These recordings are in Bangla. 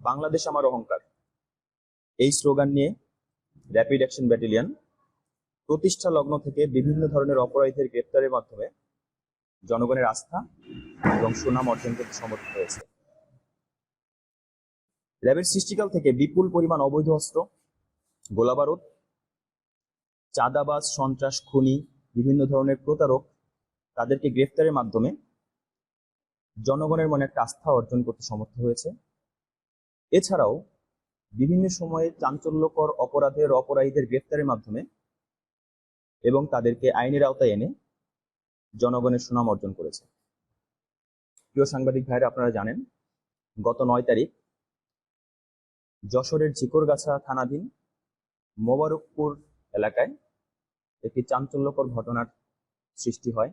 বাংলাদেশ আমার অহংকার। এই স্লোগান নিয়ে র্যাপিড অ্যাকশন ব্যাটালিয়ন প্রতিষ্ঠা লগ্ন থেকে বিভিন্ন ধরনের অপরাধীদের গ্রেপ্তারের মাধ্যমে জনগণের আস্থা এবং সুনাম অর্জন করতে সমর্থ হয়েছে। র্যাবের সৃষ্টিকাল থেকে বিপুল পরিমাণ অবৈধ অস্ত্র গোলাবারুদ চাঁদাবাজ, সন্ত্রাস, খুনি, বিভিন্ন ধরনের প্রতারক তাদেরকে গ্রেফতারের মাধ্যমে জনগণের মনে একটা আস্থা অর্জন করতে সমর্থ হয়েছে। এছাড়াও বিভিন্ন সময়ে চাঞ্চল্যকর অপরাধের অপরাধীদের গ্রেফতারের মাধ্যমে এবং তাদেরকে আইনের আওতায় এনে জনগণের সুনাম অর্জন করেছে। প্রিয় সাংবাদিক ভাইরা, আপনারা জানেন, গত নয় তারিখ যশোরের ঝিকরগাছা থানাধীন মোবারকপুর এলাকায় একটি চাঞ্চল্যকর ঘটনার সৃষ্টি হয়।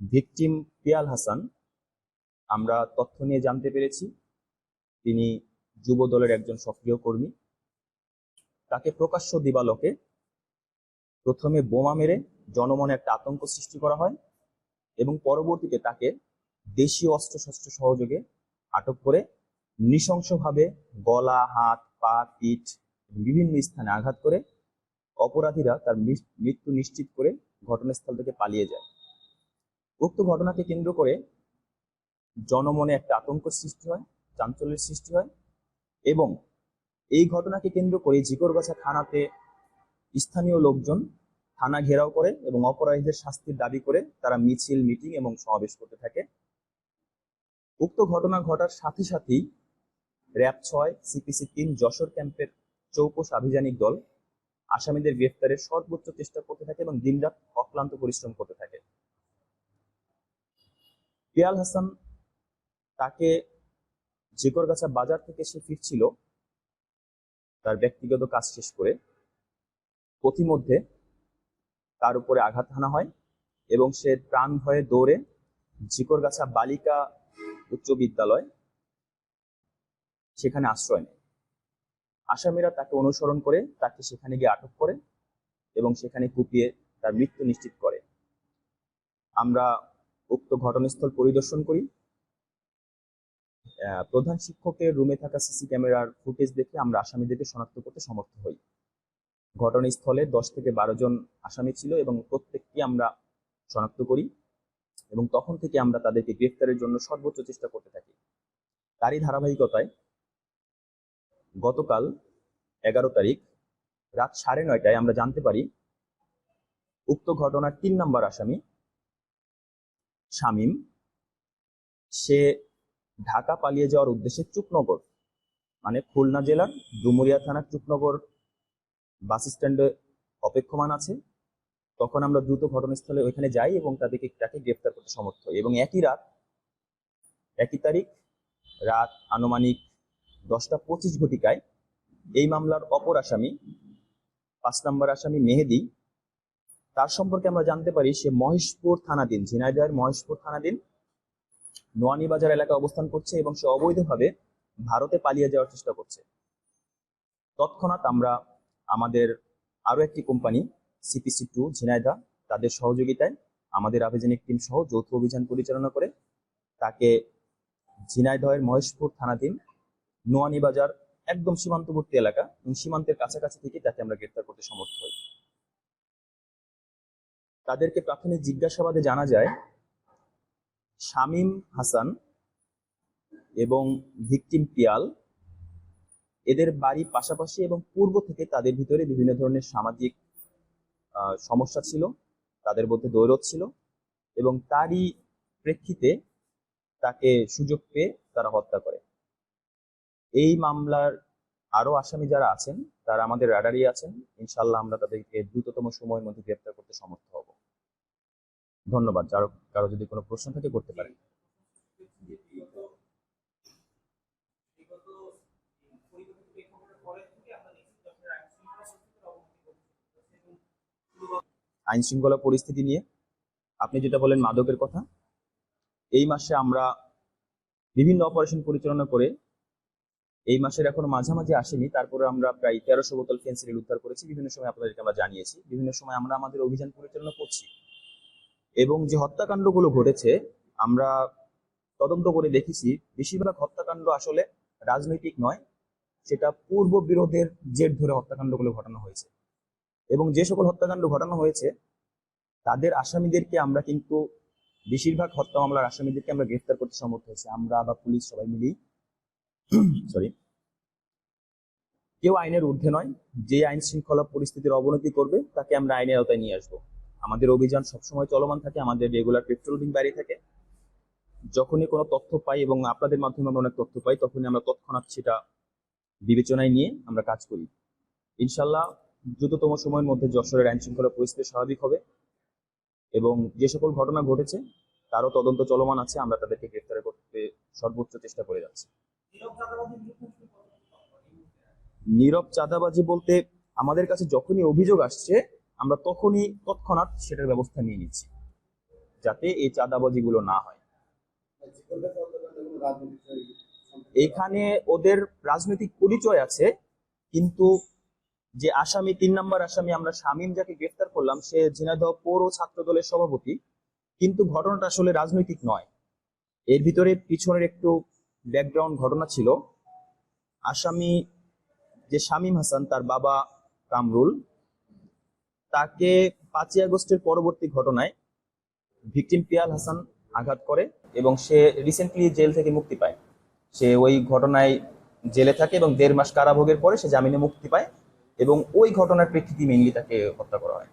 ভিকটিম পিয়াল হাসান, আমরা তথ্য নিয়ে জানতে পেরেছি। তিনি যুব দলের একজন সক্রিয় কর্মী। তাকে প্রকাশ্য দিবালোকে প্রথমে বোমা মেরে জনমনে একটা আতঙ্ক সৃষ্টি করা হয় এবং পরবর্তীতে তাকে দেশীয় অস্ত্রশস্ত্র সহযোগে আটক করে নৃশংসভাবে গলা, হাত, পা, পিঠ বিভিন্ন স্থানে আঘাত করে অপরাধীরা তার মৃত্যু নিশ্চিত করে ঘটনাস্থল থেকে পালিয়ে যায়। উক্ত ঘটনাকে কেন্দ্র করে জনমনে একটা আতঙ্ক সৃষ্টি হয়। চাঞ্চল্যের সৃষ্টি হয় এবং এই ঘটনাকে কেন্দ্র করে জিকরগাছা থানাতে স্থানীয় লোকজন থানা ঘেরাও করে এবং অপরাধীদের শাস্তির দাবি করে তারা মিছিল, মিটিং এবং সমাবেশ করতে থাকে। উক্ত ঘটনা ঘটার সাথে সাথেই র্যাব ছয়, সিপিসি তিন, যশোর ক্যাম্পের চৌকস আভিযানিক দল আসামিদের গ্রেফতারের সর্বোচ্চ চেষ্টা করতে থাকে এবং দিনরাত অক্লান্ত পরিশ্রম করতে থাকে। পিয়াল হাসান তাকে জিকরগাছা বাজার থেকে সে ফিরছিল। তার ব্যক্তিগত কাজ শেষ করে পথিমধ্যে তার উপরে আঘাত হানা হয় এবং সে প্রাণ ভয়ে দৌড়ে জিকরগাছা বালিকা উচ্চ বিদ্যালয় সেখানে আশ্রয় নেয়। আসামিরা তাকে অনুসরণ করে তাকে সেখানে গিয়ে আটক করে এবং সেখানে কুপিয়ে তার মৃত্যু নিশ্চিত করে। আমরা উক্ত ঘটনাস্থল পরিদর্শন করি। প্রধান শিক্ষকের রুমে থাকা সিসি ক্যামেরার ফুটেজ দেখে আমরা আসামিদেরকে শনাক্ত করতে সমর্থ হই। ঘটনাস্থলে দশ থেকে বারো জন আসামি ছিল এবং প্রত্যেককে আমরা শনাক্ত করি এবং তখন থেকে আমরা তাদেরকে গ্রেফতারের জন্য সর্বোচ্চ চেষ্টা করতে থাকি। তারই ধারাবাহিকতায় গতকাল এগারো তারিখ রাত সাড়ে নয়টায় আমরা জানতে পারি, উক্ত ঘটনার তিন নম্বর আসামি শামীম। সে ঢাকা পালিয়ে যাওয়ার উদ্দেশ্যে চুকনগর মানে খুলনা জেলার ডুমুরিয়া থানার চুকনগর বাস স্ট্যান্ডে অপেক্ষমান আছে। তখন আমরা দ্রুত ঘটনাস্থলে ওইখানে যাই এবং তাদেরকে, তাকে গ্রেফতার করতে সমর্থ হই এবং একই রাত, একই তারিখ, রাত আনুমানিক দশটা পঁচিশ ঘটিকায় এই মামলার অপর আসামি, পাঁচ নম্বর আসামি মেহেদি, তার সম্পর্কে আমরা জানতে পারি সে মহেশপুর থানাধীন, ঝিনাইদহের মহেশপুর থানাধীন নোয়ানী বাজার এলাকায় অবস্থান করছে এবং সে অবৈধভাবে ভারতে পালিয়ে যাওয়ার চেষ্টা করছে। তৎক্ষণাৎ আমরা আমাদের আরও একটি কোম্পানি সিপিসি টু ঝিনাইদা তাদের সহযোগিতায় আমাদের আবেদনিক টিম সহ যৌথ অভিযান পরিচালনা করে তাকে ঝিনাইদহের মহেশপুর থানাধীন নোয়ানী বাজার একদম সীমান্তবর্তী এলাকা এবং সীমান্তের কাছাকাছি থেকে তাকে আমরা গ্রেফতার করতে সমর্থ হই। তাদেরকে প্রাথমিক জিজ্ঞাসাবাদে জানা যায় শামীম হাসান এবং ভিকটিম পিয়াল। এদের বাড়ি পাশাপাশি এবং পূর্ব থেকে তাদের ভিতরে বিভিন্ন ধরনের সামাজিক সমস্যা ছিল, তাদের মধ্যে দৈরত ছিল এবং তারই প্রেক্ষিতে তাকে সুযোগ পেয়ে তারা হত্যা করে। এই মামলার আরও আসামি যারা আছেন, তারা আমাদের রাডারই আছেন। ইনশাল্লাহ আমরা তাদেরকে দ্রুততম সময়ের মধ্যে গ্রেপ্তার করতে সমর্থ হব। ধন্যবাদ। যারো কারও যদি কোনো প্রশ্ন থাকে, করতে পারেন। আইন শৃঙ্খলা পরিস্থিতি নিয়ে আপনি যেটা বলেন মাদকের কথা, এই মাসে আমরা বিভিন্ন অপারেশন পরিচালনা করে এই মাসের এখনও মাঝামাঝি আসেনি। তারপরে আমরা প্রায় তেরোশো বোতল ফেন্সিডিল উদ্ধার করেছি। বিভিন্ন সময় আপনাদেরকে আমরা জানিয়েছি। বিভিন্ন সময় আমরা আমাদের অভিযান পরিচালনা করছি। এবং যে হত্যাকাণ্ডগুলো ঘটেছে, আমরা তদন্ত করে দেখেছি, বেশিরভাগ হত্যাকাণ্ড আসলে রাজনৈতিক নয়, সেটা পূর্ব বিরোধের জের ধরে হত্যাকাণ্ডগুলো ঘটানো হয়েছে। এবং যে সকল হত্যাকাণ্ড ঘটানো হয়েছে, তাদের আসামিদেরকে আমরা কিন্তু, বেশিরভাগ হত্যা মামলার আসামিদেরকে আমরা গ্রেফতার করতে সমর্থ হয়েছি। আমরা বা পুলিশ সবাই মিলেই সরি কেউ আইনের ঊর্ধ্বে নয়, যে আইন শৃঙ্খলা পরিস্থিতির অবনতি করবে, তাকে আমরা আইনের আওতায় নিয়ে আসব। আমাদের অভিযান সবসময় চলমান থাকে, আমাদের রেগুলার পেট্রোলিং বাড়ি থাকে। যখনই কোনো তথ্য পাই এবং আপনাদের মাধ্যমে আমরা অনেক তথ্য পাই, তখনই আমরা তৎক্ষণাৎ সেটা বিবেচনায় নিয়ে আমরা কাজ করি। ইনশাল্লাহ দ্রুততম সময়ের মধ্যে যশোরের আইন শৃঙ্খলা পরিস্থিতি স্বাভাবিক হবে এবং যে সকল ঘটনা ঘটেছে, তারও তদন্ত চলমান আছে, আমরা তাদেরকে গ্রেফতার করতে সর্বোচ্চ চেষ্টা করে যাচ্ছি। নীরব চাঁদাবাজি বলতে আমাদের কাছে যখনই অভিযোগ আসছে আমরা তখনই তৎক্ষণাৎ সেটার ব্যবস্থা নিয়ে নিচ্ছি, যাতে এই চাঁদাবাজিগুলো না হয়। এখানে ওদের রাজনৈতিক পরিচয় আছে, কিন্তু যে আসামি, তিন নম্বর আসামি আমরা শামীম যাকে গ্রেফতার করলাম, সে ঝিনাইদহ পৌর ছাত্র দলের সভাপতি, কিন্তু ঘটনাটা আসলে রাজনৈতিক নয়। এর ভিতরে পিছনের একটু ব্যাকগ্রাউন্ড ঘটনা ছিল। আসামি যে শামীম হাসান, তার বাবা কামরুল তাকে পাঁচই আগস্টের পরবর্তী ঘটনায় ভিকটিম পিয়াল হাসান আঘাত করে এবং সে রিসেন্টলি জেল থেকে মুক্তি পায়। সে ওই ঘটনায় জেলে থাকে এবং দেড় মাস কারাভোগের পরে সে জামিনে মুক্তি পায় এবং ওই ঘটনার প্রেক্ষিতে মেইনলি তাকে হত্যা করা হয়।